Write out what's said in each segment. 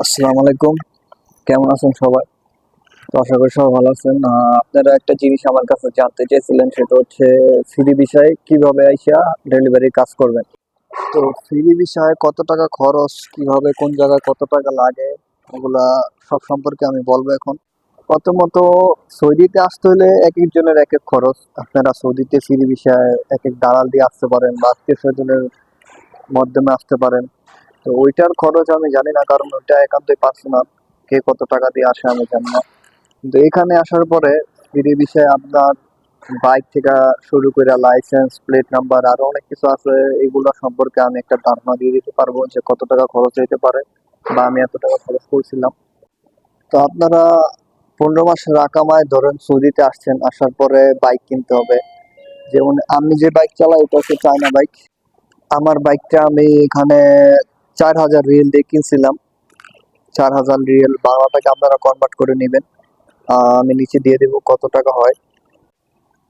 আসসালামু আলাইকুম। কেমন আছেন সবাই? তো আশা করি সবাই ভালো আছেন। আপনারা একটা জিনিস আমার কাছে জানতে চেয়েছিলেন, সেটা হচ্ছে ফ্রি বিষয়ে কীভাবে আইসা ডেলিভারি কাজ করবেন? তো ফ্রি বিষয়ে কত টাকা খরচ, কীভাবে, কোন জায়গায় কত টাকা লাগে ওগুলা সব সম্পর্কে আমি বলব এখন। প্রথমত, সৌদিতে আসতে হলে এক একজনের এক এক খরচ। আপনারা সৌদিতে ফ্রি বিষয়ে এক এক দালাল দিয়ে আসতে পারেন বা আত্মীয় স্বজনের মাধ্যমে আসতে পারেন। তো ওইটার খরচ আমি জানি না, কারণ ওইটা একান্তই পার্সোনাল কে কত টাকা দিয়ে আসে আমি জানি না। কিন্তু এখানে আসার পরে ফ্রি বিষয়ে আপনার বাইক থেকে শুরু করে লাইসেন্স প্লেট নাম্বার আরও অনেক কিছু আছে, এগুলো সম্পর্কে আমি একটা ধারণা দিয়ে দিতে পারব যে কত টাকা খরচ হইতে পারে বা আমি এত টাকা খরচ করছিলাম। তো আপনারা পনেরো মাস রাকামায় ধরেন সৌদিতে আসছেন, আসার পরে বাইক কিনতে হবে। যেমন আমি যে বাইক চালাই, এটা হচ্ছে চায়না বাইক আমার বাইকটা আমি এখানে চার হাজার রিয়েল দিয়ে কিনছিলাম। চার হাজার রিয়েল বাংলাটাকে আপনারা কনভার্ট করে নেবেন। আমি নিচে দিয়ে দেবো কত টাকা হয়।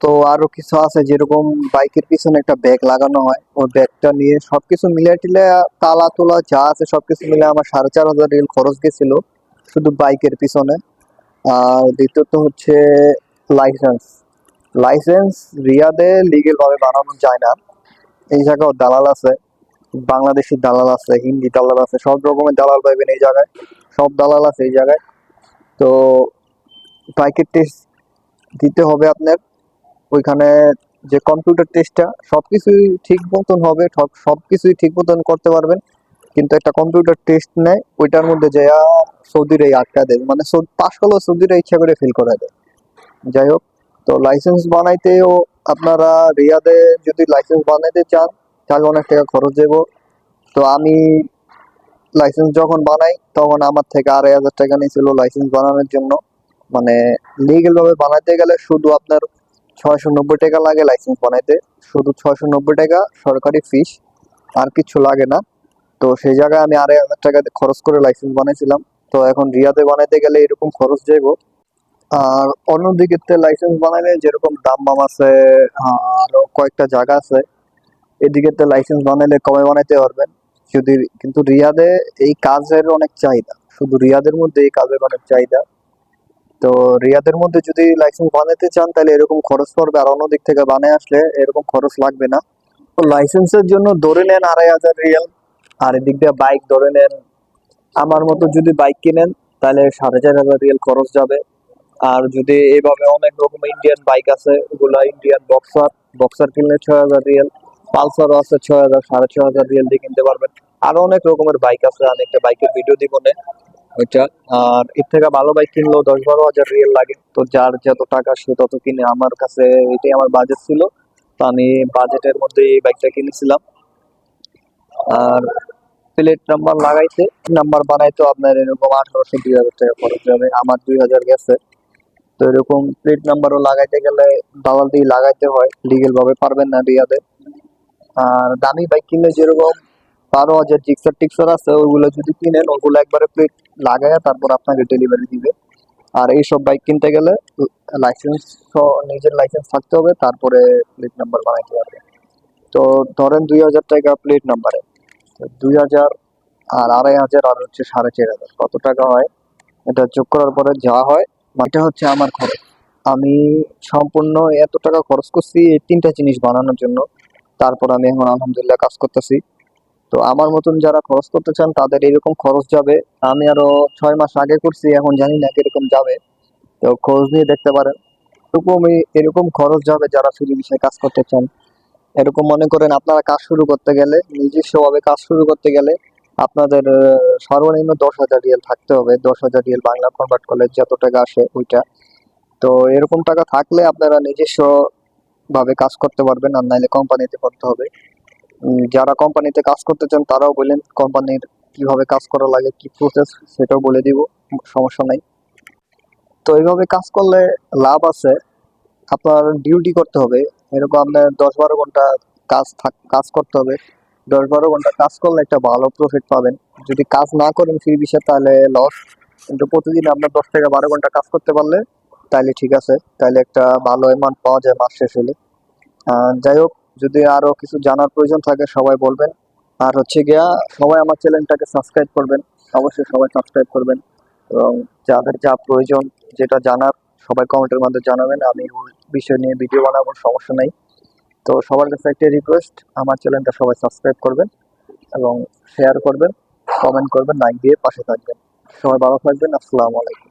তো আরও কিছু আছে, যেরকম বাইকের পিছনে একটা ব্যাগ লাগানো হয়। ওই ব্যাগটা নিয়ে সবকিছু মিলিয়ে টিলে তালা তোলা যা আছে সবকিছু মিলে আমার সাড়ে চার হাজার রিয়েল খরচ গেছিল, শুধু বাইকের পিছনে। আর দ্বিতীয়ত হচ্ছে লাইসেন্স লাইসেন্স রিয়াদে লিগেল ভাবে বানানো যায় না। এই জায়গায় দালাল আছে। বাংলাদেশি দালাল আছে, হিন্দি দালাল আছে, সব রকমের দালাল পাইবেন এই জায়গায়। সব দালাল আছে এই জায়গায়। তো বাইকের টেস্ট দিতে হবে আপনার। ওইখানে যে কম্পিউটার টেস্টটা সব কিছুই ঠিক মতন হবে, সব সবকিছুই ঠিক মতন করতে পারবেন। কিন্তু একটা কম্পিউটার টেস্ট নেয়, ওইটার মধ্যে যে সৌদির এই আটকা দেয়। মানে পাশ করলেও সৌদিরা ইচ্ছা করে ফিল করা দেয়। যাই হোক, তো লাইসেন্স বানাইতেও আপনারা রিয়াদে যদি লাইসেন্স বানাইতে চান তাহলে অনেক টাকা খরচ দেবো তো আমি লাইসেন্স যখন বানাই, তখন আমার থেকে আড়াই হাজার টাকা নিয়েছিল লাইসেন্স বানানোর জন্য। মানে লিগেল ভাবে বানাইতে গেলে শুধু আপনার ছয়শো নব্বই টাকা লাগে লাইসেন্স বানাইতে। শুধু ছয়শো নব্বই টাকা সরকারি ফিস আর কিছু লাগে না। তো সেই জায়গায় আমি আড়াই হাজার টাকা খরচ করে লাইসেন্স বানাইছিলাম। তো এখন রিয়াতে বানাইতে গেলে এরকম খরচ যাইব। আর অন্যদিকে লাইসেন্স বানাইলে যেরকম দাম বাম আছে আরও কয়েকটা জায়গা আছে। এদিকে তো লাইসেন্স বানাইলে কমে বানাইতে পারবেন। যদি, কিন্তু রিয়াদে এই কাজের অনেক চাহিদা। শুধু রিয়াদের মধ্যে এই কাজের অনেক চাহিদা। তো রিয়াদের মধ্যে যদি লাইসেন্স বানাতে চান, তাহলে এরকম খরচ পড়বে আর অন্য দিক থেকে বানায় আসলে এরকম খরচ লাগবে না। তো লাইসেন্সের জন্য ধরে নেন আড়াই হাজার রিয়াল। আর এদিক দিয়ে বাইক ধরে নেন। আমার মতো যদি বাইক কিনেন, তাহলে সাড়ে চার হাজার রিয়াল খরচ যাবে। আর যদি এভাবে অনেক রকম ইন্ডিয়ান বাইক আছে, ওগুলা ইন্ডিয়ান বক্সার বক্সার কিনলে ছয় হাজার রিয়াল। পালসারও আছে ছয় হাজার, সাড়ে ছয় হাজার রিয়াল দিয়ে কিনতে পারবেন। আরও অনেক রকমের বাইক আছে একটা বাইকের ভিডিও দিব না। ওইটা, আর এর থেকে ভালো বাইক কিনলেও দশ বারো হাজার রিয়েল লাগে। তো যার যত টাকা সে তত কিনে। আমার কাছে এটাই আমার বাজেট ছিল। তো আমি বাজেটের মধ্যে এই বাইকটা কিনেছিলাম। আর প্লেট নাম্বার লাগাইতে নাম্বার বানাইতে আপনার এরকম আঠারোশো, দুই হাজার টাকা খরচ যাবে আমার দুই হাজার গেছে। তো এরকম প্লেট নাম্বারও লাগাইতে গেলে দালাল দিয়ে লাগাইতে হয়। লিগেল ভাবে পারবেন না রিয়াদে আর দামি বাইক কিনলে যেরকম বারো হাজার জিক্সার টিক্সার আছে, ওইগুলো যদি কিনেন, ওগুলো একবারে প্লেট লাগায় তারপর আপনাকে ডেলিভারি দিবে। আর এইসব বাইক কিনতে গেলে লাইসেন্স নিজের লাইসেন্স থাকতে হবে, তারপরে প্লেট নাম্বার বানাইতে পারবে তো ধরেন দুই হাজার টাকা প্লেট নাম্বারে দুই হাজার আর আড়াই হাজার, আর হচ্ছে সাড়ে চার হাজার। কত টাকা হয়? এটা যোগ করার পরে যা হয়, এটা হচ্ছে আমার খরচ। আমি সম্পূর্ণ এত টাকা খরচ করছি এই তিনটা জিনিস বানানোর জন্য। তারপর আমি এখন আলহামদুলিল্লাহ কাজ করতেছি। তো আমার মতন যারা খরচ করতে চান, তাদের এরকম খরচ যাবে। আমি আরও ছয় মাস আগে করছি, এখন জানি না কীরকম যাবে। তো খোঁজ নিয়ে দেখতে পারেন। এরকমই, এরকম খরচ যাবে যারা ফ্রি বিষয়ে কাজ করতে চান। এরকম মনে করেন আপনারা কাজ শুরু করতে গেলে, নিজস্বভাবে কাজ শুরু করতে গেলে আপনাদের সর্বনিম্ন দশ হাজার রিয়েল থাকতে হবে। দশ হাজার রিয়েল বাংলা কনভার্ট করলে যত টাকা আসে ওইটা। তো এরকম টাকা থাকলে আপনারা নিজস্ব ভাবে কাজ করতে পারবেন আর নাইলে কোম্পানিতে করতে হবে। যারা কোম্পানিতে কাজ করতে চান, তারাও বলেন কোম্পানির কীভাবে কাজ করা লাগে, কি প্রসেস সেটাও বলে দিব, সমস্যা নাই। তো এইভাবে কাজ করলে লাভ আছে। আপনার ডিউটি করতে হবে। এরকম আপনার দশ বারো ঘণ্টা কাজ থাক, কাজ করতে হবে। দশ বারো ঘণ্টা কাজ করলে একটা ভালো প্রফিট পাবেন। যদি কাজ না করেন ফ্রি বিষয়ে তাহলে লস কিন্তু প্রতিদিন আপনার দশ থেকে বারো ঘণ্টা কাজ করতে পারলে তাহলে ঠিক আছে। তাহলে একটা ভালো অ্যামাউন্ট পাওয়া যায় মাস শেষ হলে যাই হোক, যদি আরও কিছু জানার প্রয়োজন থাকে সবাই বলবেন। আর হচ্ছে গিয়া, সবাই আমার চ্যানেলটাকে সাবস্ক্রাইব করবেন। অবশ্যই সবাই সাবস্ক্রাইব করবেন। এবং যাদের যা প্রয়োজন, যেটা জানার, সবাই কমেন্টের মধ্যে জানাবেন। আমি ওই বিষয় নিয়ে ভিডিও বানাবো, সমস্যা নেই। তো সবার কাছে একটা রিকোয়েস্ট আমার চ্যানেলটা সবাই সাবস্ক্রাইব করবেন এবং শেয়ার করবেন কমেন্ট করবেন লাইক দিয়ে পাশে থাকবেন। সবাই ভালো থাকবেন, আসসালামু আলাইকুম।